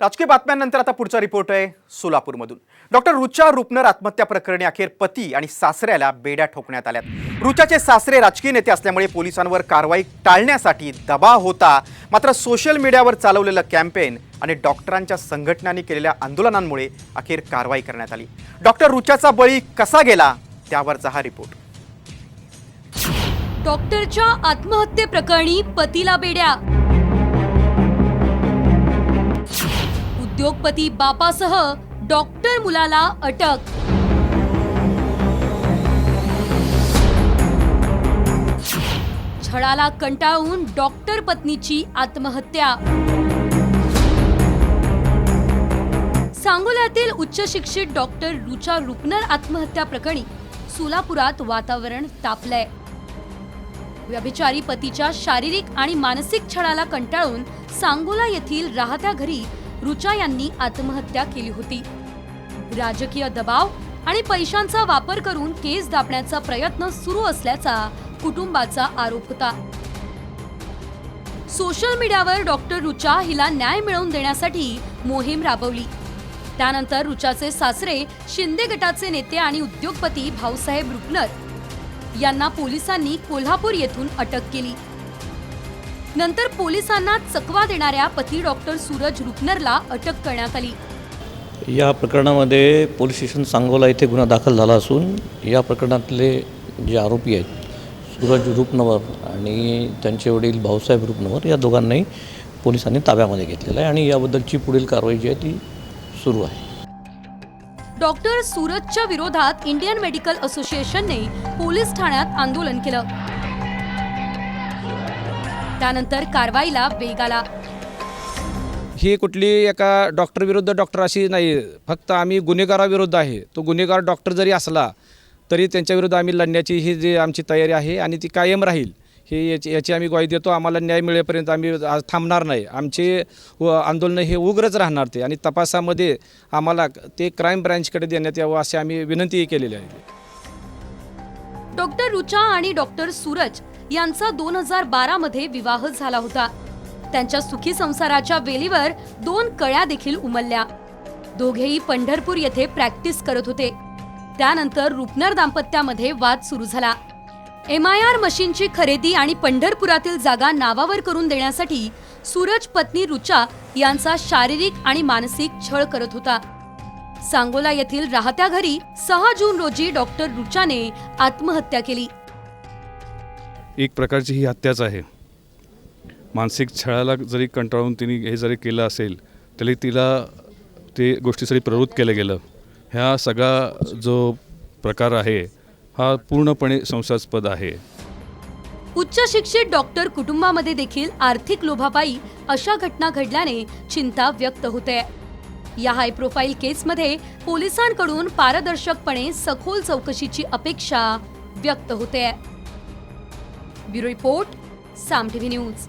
राजकीय बातम्यांनंतर आता पुढचा रिपोर्ट आहे सोलापूरमधून. डॉक्टर रुचा रुपनर आत्महत्या प्रकरणी अखेर पती आणि सासऱ्याला बेड्या ठोकण्यात आल्यात. रुचाचे सासरे राजकीय नेते असल्यामुळे पोलिसांवर कारवाई टाळण्यासाठी दबाव होता. मात्र सोशल मीडियावर चालवलेलं कॅम्पेन आणि डॉक्टरांच्या संघटनांनी केलेल्या आंदोलनांमुळे अखेर कारवाई करण्यात आली. डॉक्टर रुचाचा बळी कसा गेला? त्यावरचा हा रिपोर्ट डॉक्टरच्या आत्महत्येप्रकरणी पतीला बेड्या. उद्योगपती बापासह डॉक्टर मुलाला अटक. छळाला कंटाळून डॉक्टर पत्नीची आत्महत्या. सांगोल्यातील उच्च शिक्षित डॉक्टर रुचा रुपनर आत्महत्या प्रकरणी सोलापुरात वातावरण तापलंय. व्यभिचारी पतीच्या शारीरिक आणि मानसिक छळाला कंटाळून सांगोला येथील राहत्या घरी रुचा यांनी आत्महत्या केली होती. राजकीय दबाव आणि पैशांचा वापर करून केस दाबण्याचा प्रयत्न सुरू असल्याचा कुटुंबाचा आरोप होता. सोशल मीडियावर डॉक्टर रुचा हिला न्याय मिळवून देण्यासाठी मोहीम राबवली. त्यानंतर रुचाचे सासरे शिंदे गटाचे नेते आणि उद्योगपती भाऊसाहेब रुपनर यांना पोलिसांनी कोल्हापूर येथून अटक केली. नंतर पोलिसांना चकवा देणाऱ्या पती डॉक्टर सूरज रुपनरला अटक करण्यात आली. या प्रकरणामध्ये पोलीस स्टेशन सांगोला येथे गुन्हा दाखल झाला असून या प्रकरणातले जे आरोपी आहेत सूरज रूपनवर आणि त्यांचे वडील भाऊसाहेब रूपनवर या दोघांनाही पोलिसांनी ताब्यामध्ये घेतलेलं आहे आणि याबद्दलची पुढील कारवाई जी आहे ती सुरू आहे. डॉक्टर सूरजच्या विरोधात इंडियन मेडिकल असोसिएशनने पोलीस ठाण्यात आंदोलन केलं. त्यानंतर कारवाईला वेग आला. ही कुठली एका डॉक्टर विरुद्ध डॉक्टर अशी नाही फक्त आम्ही गुन्हेगाराविरुद्ध आहे. तो गुन्हेगार डॉक्टर जरी असला तरी त्यांच्याविरुद्ध आम्ही लढण्याची ही जी आमची तयारी आहे आणि ती कायम राहील. हे याची याची आम्ही ग्वाही देतो. आम्हाला न्याय मिळेपर्यंत आम्ही आज थांबणार नाही. आमचे व आंदोलन हे उग्रच राहणार ते आणि तपासामध्ये आम्हाला ते क्राईम ब्रँचकडे देण्यात यावं अशी आम्ही विनंतीही केलेली आहे. डॉक्टर रुचा आणि डॉक्टर सूरज यांचा दोन हजार बारा मध्ये विवाह झाला होता. त्यांच्या सुखी संसाराच्या वेलीवर दोन कळ्या देखील उमलल्या. दोघेही पंढरपूर येथे प्रॅक्टिस करत होते. त्यानंतर रुपनर दाम्पत्यामध्ये वाद सुरू झाला. एम आय आर मशीनची खरेदी आणि पंढरपुरातील जागा नावावर करून देण्यासाठी सूरज पत्नी रुचा यांचा शारीरिक आणि मानसिक छळ करत होता. सांगोला येथील राहत्या घरी सहा जून रोजी डॉक्टर रुचाने आत्महत्या केली. एक प्रकारची ही हत्याच आहे. मानसिक छळाला जरी कंटाळून तिने हे जरी केलं असेल तरी तिला ते गोष्टीसाठी प्रवृत्त केलं गेलं ह्या सगळा जो प्रकार आहे हा पूर्णपणे संशयास्पद आहे. उच्च शिक्षित डॉक्टर कुटुंबामध्ये देखील आर्थिक लोभापायी अशा घटना घडल्याने चिंता व्यक्त होते. या हाय प्रोफाईल केसमध्ये पोलिसांकडून पारदर्शकपणे सखोल चौकशीची अपेक्षा व्यक्त होते bureau report Saam TV news.